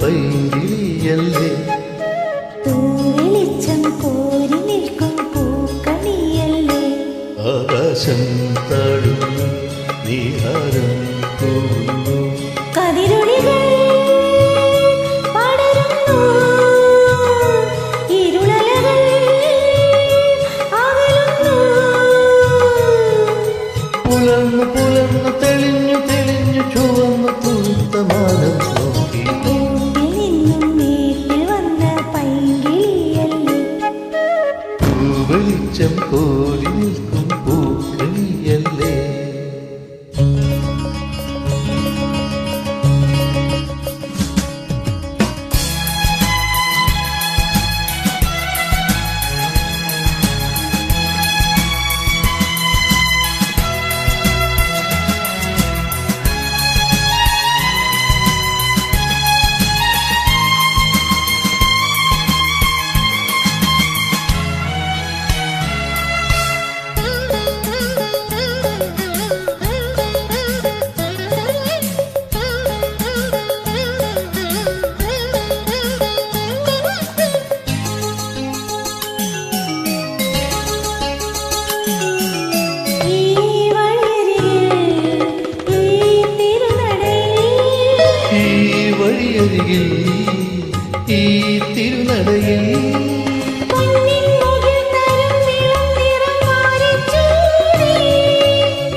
പൈങ്കിളിയല്ലേ? തൂവെളിച്ചം കോരി നിൽക്കും പൂക്കണിയല്ലേ ആകാശം താഴുന്നു പൂവെളിച്ചം കോരി നിൽക്കും പൂക്കളിയല്ലേ തിരുവരികിൽ ഈ തിരുനടയിൽ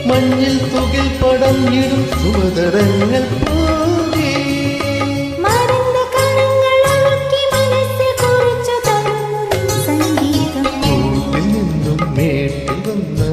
മഞ്ഞിൽ തുകിൽ പടഞ്ഞിടും സുമതരങ്ങൾ മേട്ടിൽ വന്ന